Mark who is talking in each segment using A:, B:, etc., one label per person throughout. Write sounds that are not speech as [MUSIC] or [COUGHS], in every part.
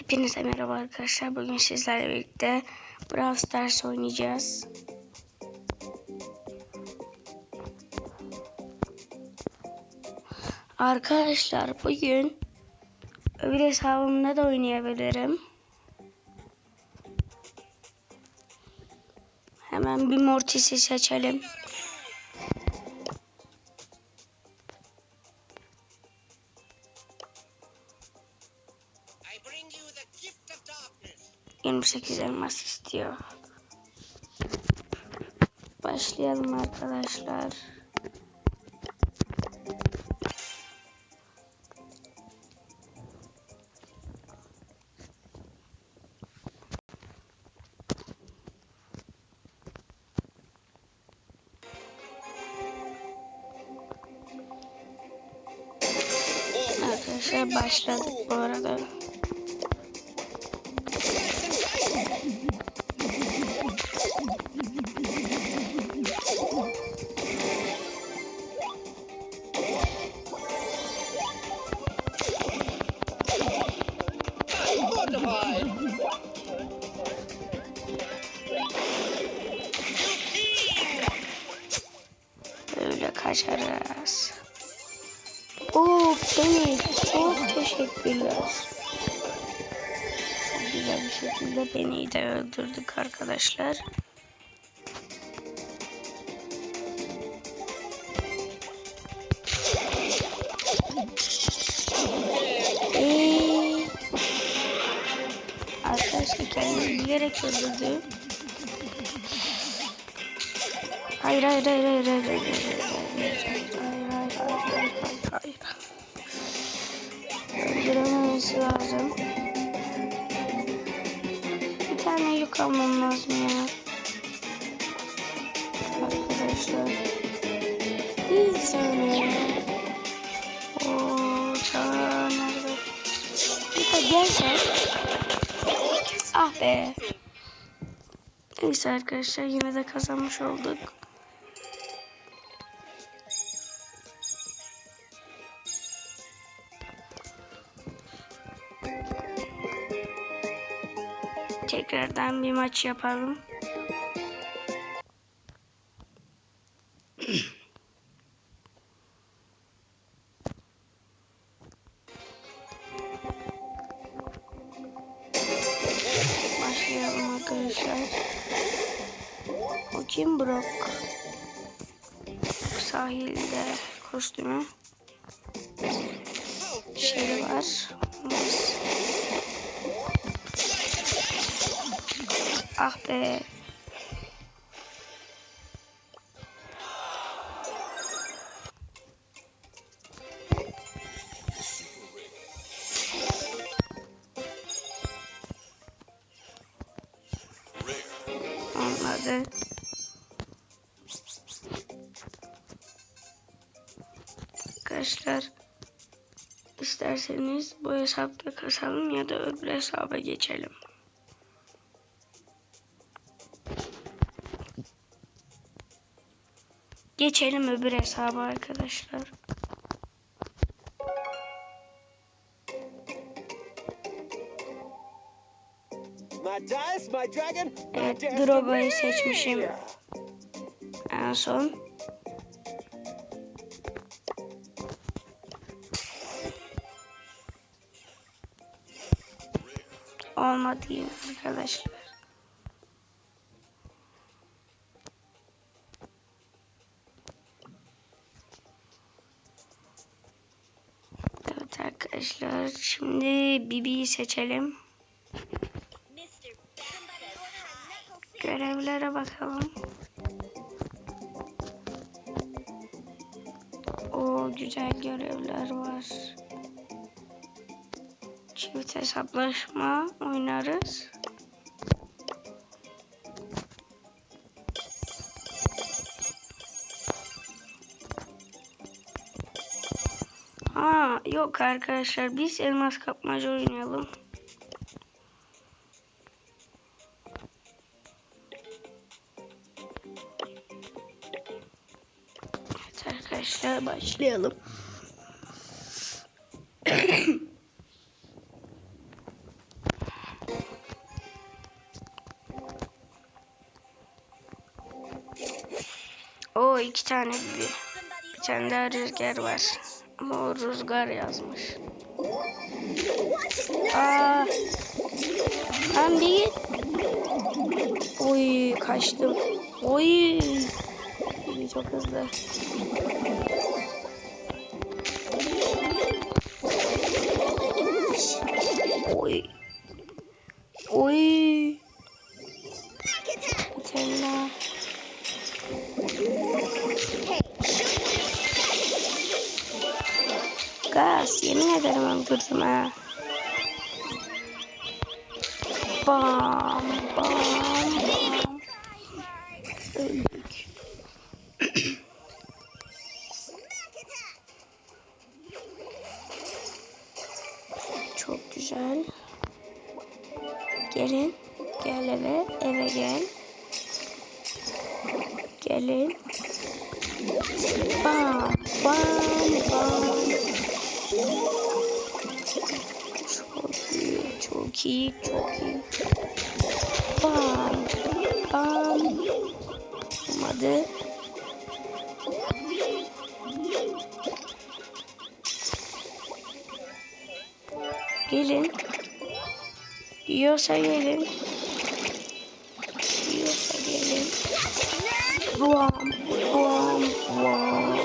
A: Hepinize merhaba arkadaşlar. Bugün sizlerle birlikte Brawl Stars oynayacağız. Arkadaşlar bugün öbür hesabımda da oynayabilirim. Hemen bir Mortis'i seçelim. 28 elmas istiyor. Başlayalım arkadaşlar. Arkadaşlar başladık bu arada. Kaçarız. Oo çok teşekkürler. Çok güzel bir şekilde Penny'yi de öldürdük arkadaşlar. Eee, Arkadaşlar kendini bilerek öldürdü. Hayır hayır hayır hayır hayır hayır hayır hayır hayır lazım. Bir tane yük almam lazım ya. Arkadaşlar. Bir saniye. Ooo ta nerede? Bir de gel sen. Ah be. Neyse arkadaşlar yine de kazanmış olduk. Tekrardan bir maç yapalım. Başlayalım arkadaşlar. O kim Brock? Sahilde kostümü. Şey var. Ah be. Arkadaşlar isterseniz bu hesapta kasalım ya da öbür hesaba geçelim. Geçelim öbür hesaba arkadaşlar. Evet, Drogo'yu seçmişim. En son. Olmadı arkadaşlar. Arkadaşlar şimdi Bibi'yi seçelim. Görevlere bakalım. O güzel görevler var. Çift hesaplaşma oynarız. Aa yok arkadaşlar biz elmas kapmaca oynayalım. Evet arkadaşlar başlayalım. [COUGHS] o iki tane bir, bir tane daha rüzgar var. Ama o rüzgar yazmış. Aa. Lan bir git. Oy kaçtım. Oy. Çok hızlı. Oy. Oy. Öldürdüm ha. Bam bam bam. Öldük. Çok güzel. Gelin. Gel eve. Eve gel. Gelin. Bam bam bam. Çok iyi, çok iyi. Bam bam. Olmadı. Gelin. Yiyorsa gelin. Yiyorsa gelin. Bam bam bam.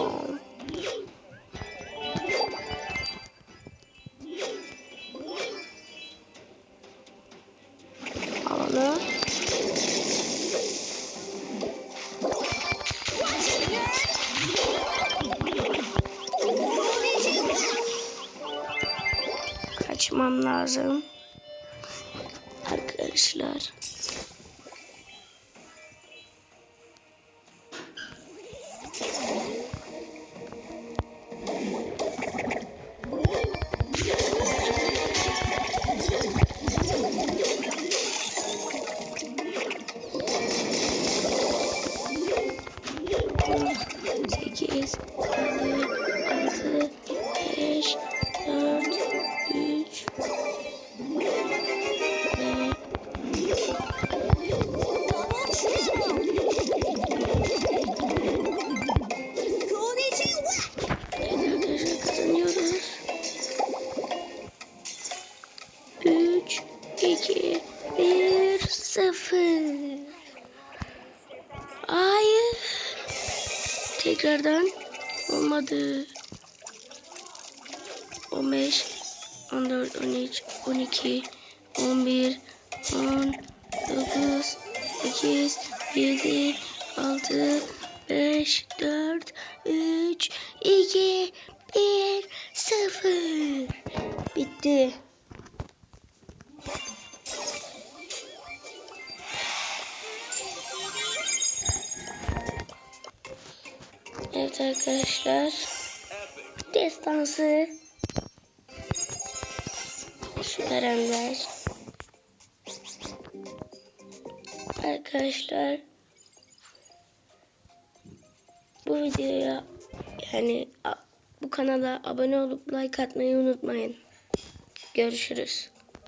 A: Kaçmam lazım. Arkadaşlar. Sekiz, altı, beş, dört, üç, ve Arkadaşlar kazanıyoruz. 3, 2, 1, 0. Hayır. Tekrardan olmadı. 15, 14, 13, 12, 11, 10, 9, 8, 7, 6, 5, 4, 3, 2, 1, 0. Bitti. Evet arkadaşlar. Destansı. Ender. Arkadaşlar. Bu videoya yani bu kanala abone olup like atmayı unutmayın. Görüşürüz.